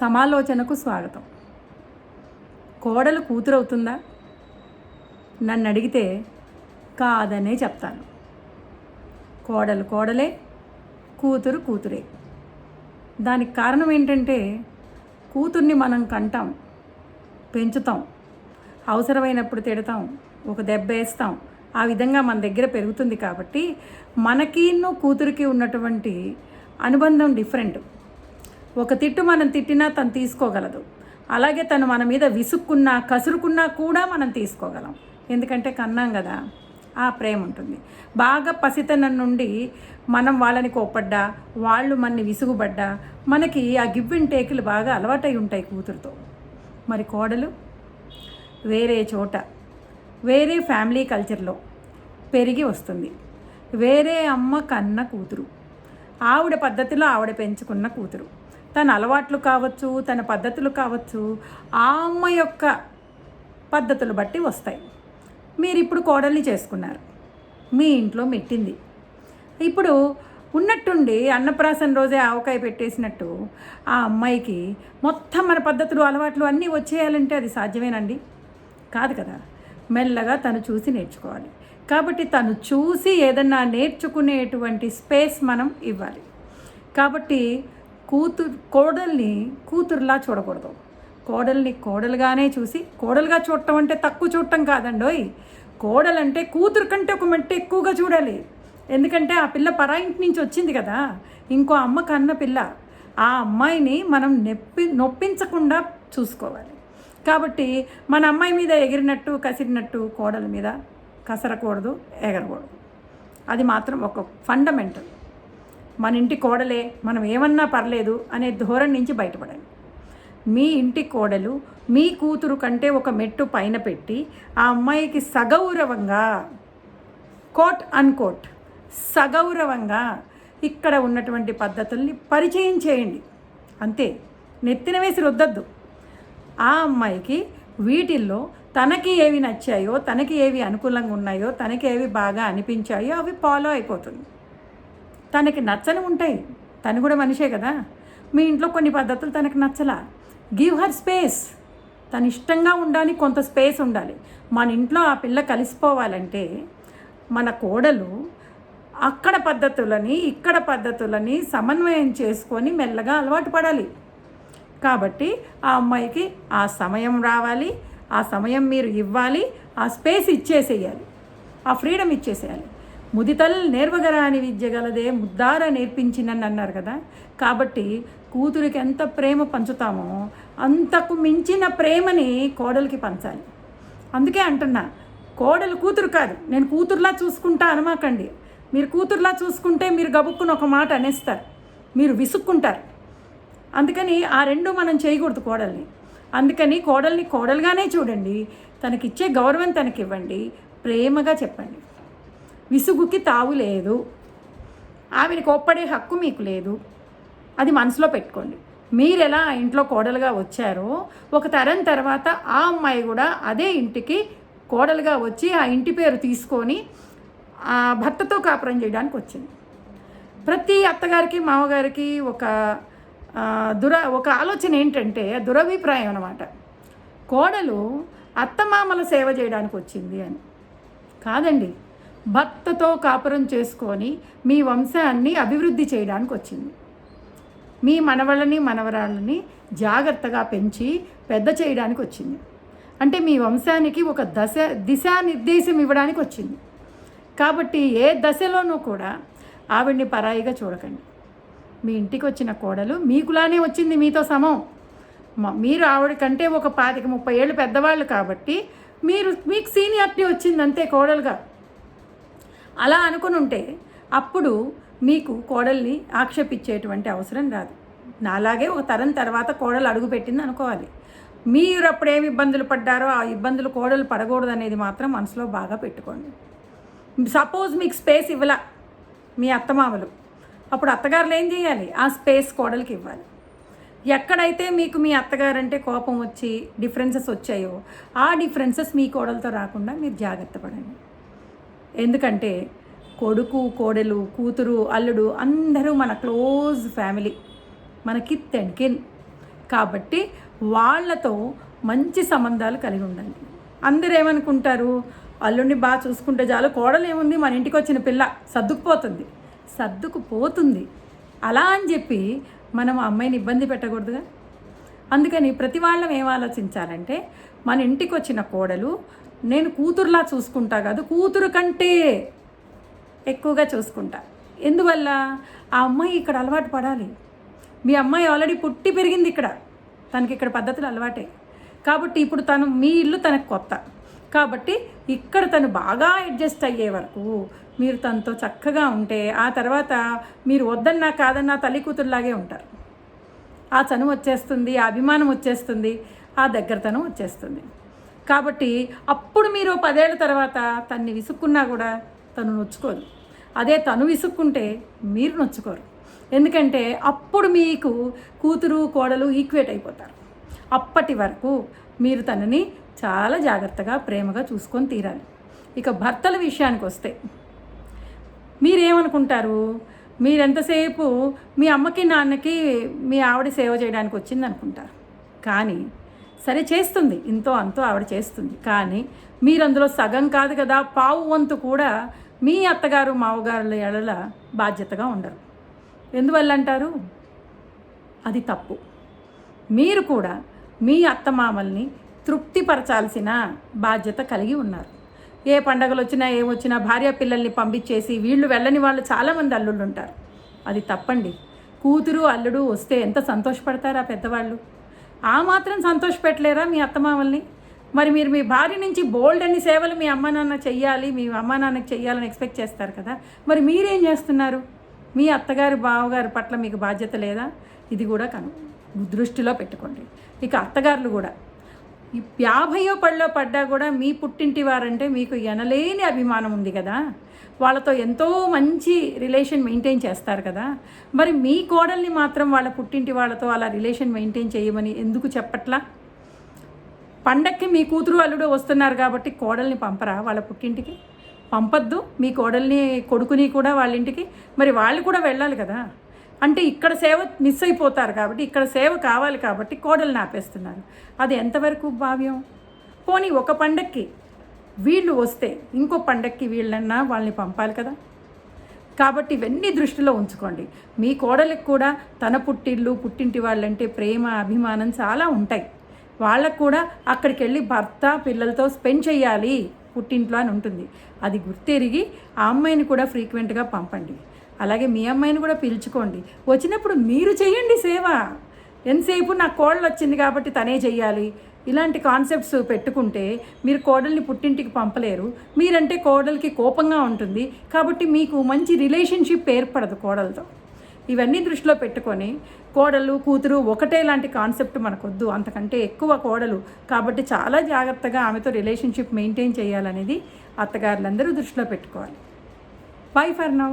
సమాలోచనకు స్వాగతం. కోడలు కూతురు అవుతుందా నన్ను అడిగితే కాదనే చెప్తాను. కోడలు కోడలే కూతురు కూతురే. దానికి కారణం ఏంటంటే కూతుర్ని మనం కంటాం పెంచుతాం అవసరమైనప్పుడు తిడతాం ఒక దెబ్బ వేస్తాం. ఆ విధంగా మన దగ్గర పెరుగుతుంది కాబట్టి మనకి కూతురికి ఉన్నటువంటి అనుబంధం డిఫరెంట్. ఒక తిట్టు మనం తిట్టినా తను తీసుకోగలదు. అలాగే తను మన మీద విసుక్కున్నా కసురుకున్నా కూడా మనం తీసుకోగలం. ఎందుకంటే కన్నాం కదా ఆ ప్రేమ ఉంటుంది. బాగా పసితనం నుండి మనం వాళ్ళని కోపడ్డా వాళ్ళు మనని విసుగుపడ్డా మనకి ఆ గివ్ అండ్ టేకులు బాగా అలవాటై ఉంటాయి కూతురుతో. మరి కోడలు? వేరే చోట వేరే ఫ్యామిలీ కల్చర్లో పెరిగి వస్తుంది. వేరే అమ్మ కన్న కూతురు. ఆవిడ పద్ధతిలో ఆవిడ పెంచుకున్న కూతురు. తన అలవాట్లు కావచ్చు తన పద్ధతులు కావచ్చు ఆ అమ్మ యొక్క పద్ధతులు బట్టి వస్తాయి. మీరు ఇప్పుడు కోడల్ని చేసుకున్నారు. మీ ఇంట్లో మెట్టింది. ఇప్పుడు ఉన్నట్టుండి అన్నప్రాసన రోజే ఆవకాయ పెట్టేసినట్టు ఆ అమ్మాయికి మొత్తం మన పద్ధతులు అలవాట్లు అన్నీ వచ్చేయాలంటే అది సాధ్యమేనండి? కాదు కదా. మెల్లగా తను చూసి నేర్చుకోవాలి. కాబట్టి తను చూసి ఏదన్నా నేర్చుకునేటువంటి స్పేస్ మనం ఇవ్వాలి. కాబట్టి కూతురు కోడల్ని కూతురులా చూడకూడదు. కోడల్ని కోడలుగానే చూసి కోడలుగా చూడటం అంటే తక్కువ చూడటం కాదండోయ్. కోడలంటే కూతురు కంటే ఒక మెట్టు ఎక్కువగా చూడాలి. ఎందుకంటే ఆ పిల్ల పరాయింటి నుంచి వచ్చింది కదా. ఇంకో అమ్మ కన్న పిల్ల. ఆ అమ్మాయిని మనం నొప్పి నొప్పించకుండా చూసుకోవాలి. కాబట్టి మన అమ్మాయి మీద ఎగిరినట్టు కసిరినట్టు కోడల మీద కసరకూడదు ఎగరకూడదు. అది మాత్రం ఒక ఫండమెంటల్. మన ఇంటి కోడలే మనం ఏమన్నా పర్లేదు అనే ధోరణి నుంచి బయటపడండి మీ ఇంటి కోడలు మీ కూతురు కంటే ఒక మెట్టు పైన పెట్టి ఆ అమ్మాయికి సగౌరవంగా కోట్ అన్కోట్ సగౌరవంగా ఇక్కడ ఉన్నటువంటి పద్ధతుల్ని పరిచయం చేయండి. అంతే నెత్తిన వేసి రుద్దద్దు. ఆ అమ్మాయికి వీటిల్లో తనకి ఏవి నచ్చాయో తనకి ఏవి అనుకూలంగా ఉన్నాయో తనకి ఏవి బాగా అనిపించాయో అవి ఫాలో అయిపోతుంది. తనకి నచ్చని ఉంటాయి. తను కూడా మనిషే కదా. మీ ఇంట్లో కొన్ని పద్ధతులు తనకు నచ్చలా. గివ్ హర్ స్పేస్ తను ఇష్టంగా ఉండాలి కొంత స్పేస్ ఉండాలి. మన ఇంట్లో ఆ పిల్ల కలిసిపోవాలంటే మన కోడలు అక్కడ పద్ధతులని ఇక్కడ పద్ధతులని సమన్వయం చేసుకొని మెల్లగా అలవాటు పడాలి. కాబట్టి ఆ అమ్మాయికి ఆ సమయం రావాలి ఆ సమయం మీరు ఇవ్వాలి ఆ స్పేస్ ఇచ్చేసేయాలి. ఆ ఫ్రీడమ్ ఇచ్చేసేయాలి. ముదితల్ నేర్వగరాని విద్య గలదే ముద్దార నేర్పించినని అన్నారు కదా. కాబట్టి కూతురికి ఎంత ప్రేమ పంచుతామో అంతకు మించిన ప్రేమని కోడలికి పంచాలి. అందుకే అంటున్నా కోడలు కూతురు కాదు నేను కూతురులా చూసుకుంటా అనమాకండి. మీరు కూతురులా చూసుకుంటే మీరు గబుక్కుని ఒక మాట అనేస్తారు మీరు విసుక్కుంటారు. అందుకని ఆ రెండు మనం చేయకూడదు కోడల్ని. అందుకని కోడల్ని కోడలుగానే చూడండి తనకిచ్చే గౌరవం తనకివ్వండి ప్రేమగా చెప్పండి. విసుగుకి తావు లేదు. ఆమెను కోప్పడే హక్కు మీకు లేదు. అది మనసులో పెట్టుకోండి. మీరు ఎలా ఆ ఇంట్లో కోడలుగా వచ్చారో ఒక తరం తర్వాత ఆ అమ్మాయి కూడా అదే ఇంటికి కోడలుగా వచ్చి ఆ ఇంటి పేరు తీసుకొని ఆ భర్తతో కాపురం చేయడానికి వచ్చింది. ప్రతి అత్తగారికి మామగారికి ఒక దుర ఒక ఆలోచన ఏంటంటే దురభిప్రాయం అనమాట కోడలు అత్తమామల సేవ చేయడానికి వచ్చింది అని. కాదండి. భర్తతో కాపురం చేసుకొని మీ వంశాన్ని అభివృద్ధి చేయడానికి వచ్చింది. మీ మనవళ్ళని మనవరాళ్ళని జాగ్రత్తగా పెంచి పెద్ద చేయడానికి వచ్చింది. అంటే మీ వంశానికి ఒక దశ దిశానిర్దేశం ఇవ్వడానికి వచ్చింది. కాబట్టి ఏ దశలోనూ కూడా ఆవిడ్ని పరాయిగా చూడకండి. మీ ఇంటికి వచ్చిన కోడలు మీకులానే వచ్చింది మీతో సమం. మీరు ఆవిడ కంటే ఒక పాతిక ముప్పై ఏళ్ళు పెద్దవాళ్ళు కాబట్టి మీరు మీకు సీనియారిటీ వచ్చింది అంతే కోడలుగా. అలా అనుకుని ఉంటే అప్పుడు మీకు కోడల్ని ఆక్షేపించేటువంటి అవసరం రాదు. నాలాగే ఒక తరం తర్వాత కోడలు అడుగుపెట్టింది అనుకోవాలి. మీరు అప్పుడు ఏమి ఇబ్బందులు పడ్డారో ఆ ఇబ్బందులు కోడలు పడకూడదు అనేది మాత్రం మనసులో బాగా పెట్టుకోండి. సపోజ్ మీకు స్పేస్ ఇవ్వలా మీ అత్తమామలు. అప్పుడు అత్తగారులు ఏం చేయాలి? ఆ స్పేస్ కోడలికి ఇవ్వాలి. ఎక్కడైతే మీకు మీ అత్తగారంటే కోపం వచ్చి డిఫరెన్సెస్ వచ్చాయో ఆ డిఫరెన్సెస్ మీ కోడలతో రాకుండా మీరు జాగ్రత్త పడండి. ఎందుకంటే కొడుకు కోడలు కూతురు అల్లుడు అందరూ మన క్లోజ్ ఫ్యామిలీ. మన కిత్ అండ్ కిన్. కాబట్టి వాళ్ళతో మంచి సంబంధాలు కలిగి ఉండాలి అందరూ ఏమనుకుంటారు అల్లుడిని బాగా చూసుకుంటే చాలు కోడలు ఏముంది? మన ఇంటికి వచ్చిన పిల్ల సర్దుకుపోతుంది. సర్దుకుపోతుంది. అలా అని చెప్పి మనం ఆ అమ్మాయిని ఇబ్బంది పెట్టకూడదుగా? అందుకని ప్రతి వాళ్ళం ఏం ఆలోచించాలంటే మన ఇంటికి వచ్చిన కోడలు నేను కూతురులా చూసుకుంటా కాదు కూతురు కంటే ఎక్కువగా చూసుకుంటా. ఎందువల్ల? ఆ అమ్మాయి ఇక్కడ అలవాటు పడాలి. మీ అమ్మాయి ఆల్రెడీ పుట్టి పెరిగింది ఇక్కడ. తనకి ఇక్కడ పద్ధతులు అలవాటే. కాబట్టి ఇప్పుడు తను మీ ఇల్లు తనకు కొత్త. కాబట్టి ఇక్కడ తను బాగా అడ్జస్ట్ అయ్యే వరకు మీరు తనతో చక్కగా ఉంటే ఆ తర్వాత మీరు వద్దన్నా కాదన్నా తల్లి కూతురులాగే ఉంటారు. ఆ చను వచ్చేస్తుంది ఆ అభిమానం వచ్చేస్తుంది ఆ దగ్గరతనం వచ్చేస్తుంది. కాబట్టి అప్పుడు మీరు పదేళ్ళ తర్వాత తన్ని విసుక్కున్నా కూడా తను నొచ్చుకోదు. అదే తను విసుక్కుంటే మీరు నొచ్చుకోరు. ఎందుకంటే అప్పుడు మీకు కూతురు కోడలు ఈక్వేట్ అయిపోతారు. అప్పటి వరకు మీరు తనని చాలా జాగ్రత్తగా ప్రేమగా చూసుకొని తీరాలి. ఇక భర్తల విషయానికి వస్తే మీరేమనుకుంటారు? మీరెంతసేపు మీ అమ్మకి నాన్నకి మీ ఆవిడ సేవ చేయడానికి వచ్చింది అనుకుంటారు కానీ సరే చేస్తుంది. ఇంతో అంతో ఆవిడ చేస్తుంది. కానీ మీరు అందులో సగం కాదు కదా పావు వంతు కూడా మీ అత్తగారు మావగారుల ఎడల బాధ్యతగా ఉండరు. ఎందువల్ల అంటారు అది తప్పు. మీరు కూడా మీ అత్తమామల్ని తృప్తిపరచాల్సిన బాధ్యత కలిగి ఉన్నారు. ఏ పండగలు వచ్చినా ఏమొచ్చినా భార్య పిల్లల్ని పంపించేసి వీళ్ళు వెళ్ళని వాళ్ళు చాలామంది అల్లుళ్ళు ఉంటారు అది తప్పండి. కూతురు అల్లుడు వస్తే ఎంత సంతోషపడతారా పెద్దవాళ్ళు? ఆ మాత్రం సంతోషపెట్టలేరా మీ అత్తమామల్ని? మరి మీరు మీ భార్య నుంచి బోల్డ్ అన్ని సేవలు మీ అమ్మ నాన్న చెయ్యాలి మీ అమ్మ నాన్నకి చెయ్యాలని ఎక్స్పెక్ట్ చేస్తారు కదా? మరి మీరేం చేస్తున్నారు? మీ అత్తగారు బావగారి పట్ల మీకు బాధ్యత లేదా? ఇది కూడా కను. దృష్టిలో పెట్టుకోండి. ఇక అత్తగారులు కూడా యాభయో పళ్ళో పడ్డా కూడా మీ పుట్టింటి వారంటే మీకు ఎనలేని అభిమానం ఉంది కదా. వాళ్ళతో ఎంతో మంచి రిలేషన్ మెయింటైన్ చేస్తారు కదా. మరి మీ కోడల్ని మాత్రం వాళ్ళ పుట్టింటి వాళ్ళతో అలా రిలేషన్ మెయింటైన్ చేయమని ఎందుకు చెప్పట్లా? పండక్కి మీ కూతురు అల్లుడు వస్తున్నారు కాబట్టి కోడల్ని పంపరా వాళ్ళ పుట్టింటికి? పంపద్దు మీ కోడల్ని కొడుకుని కూడా వాళ్ళ ఇంటికి. మరి వాళ్ళు కూడా వెళ్ళాలి కదా. అంటే ఇక్కడ సేవ మిస్ అయిపోతారు కాబట్టి ఇక్కడ సేవ కావాలి కాబట్టి కోడల్ని ఆపేస్తున్నారు అది ఎంతవరకు భావ్యం? పోనీ ఒక పండక్కి వీళ్ళు వస్తే ఇంకో పండక్కి వీళ్ళన్నా వాళ్ళని పంపాలి కదా? కాబట్టి ఇవన్నీ దృష్టిలో ఉంచుకోండి. మీ కోడలికి కూడా తన పుట్టిళ్ళు పుట్టింటి వాళ్ళంటే ప్రేమ అభిమానం చాలా ఉంటాయి. వాళ్ళకు కూడా అక్కడికి వెళ్ళి భర్త పిల్లలతో స్పెండ్ చేయాలి పుట్టింట్లో అని ఉంటుంది. అది గుర్తెరిగి ఆ అమ్మాయిని కూడా ఫ్రీక్వెంట్గా పంపండి. అలాగే మీ అమ్మాయిని కూడా పిలుచుకోండి. వచ్చినప్పుడు మీరు చేయండి సేవ. ఎంతసేపు నా కోడలు వచ్చింది కాబట్టి తనే చేయాలి ఇలాంటి కాన్సెప్ట్స్ పెట్టుకుంటే మీరు కోడల్ని పుట్టింటికి పంపలేరు. మీరంటే కోడలికి కోపంగా ఉంటుంది. కాబట్టి మీకు మంచి రిలేషన్షిప్ ఏర్పడదు కోడలతో. ఇవన్నీ దృష్టిలో పెట్టుకొని కోడలు కూతురు ఒకటే లాంటి కాన్సెప్ట్ మనకొద్దు. అంతకంటే ఎక్కువ కోడలు. కాబట్టి చాలా జాగ్రత్తగా ఆమెతో రిలేషన్షిప్ మెయింటైన్ చేయాలనేది అత్తగారులందరూ దృష్టిలో పెట్టుకోవాలి. By for now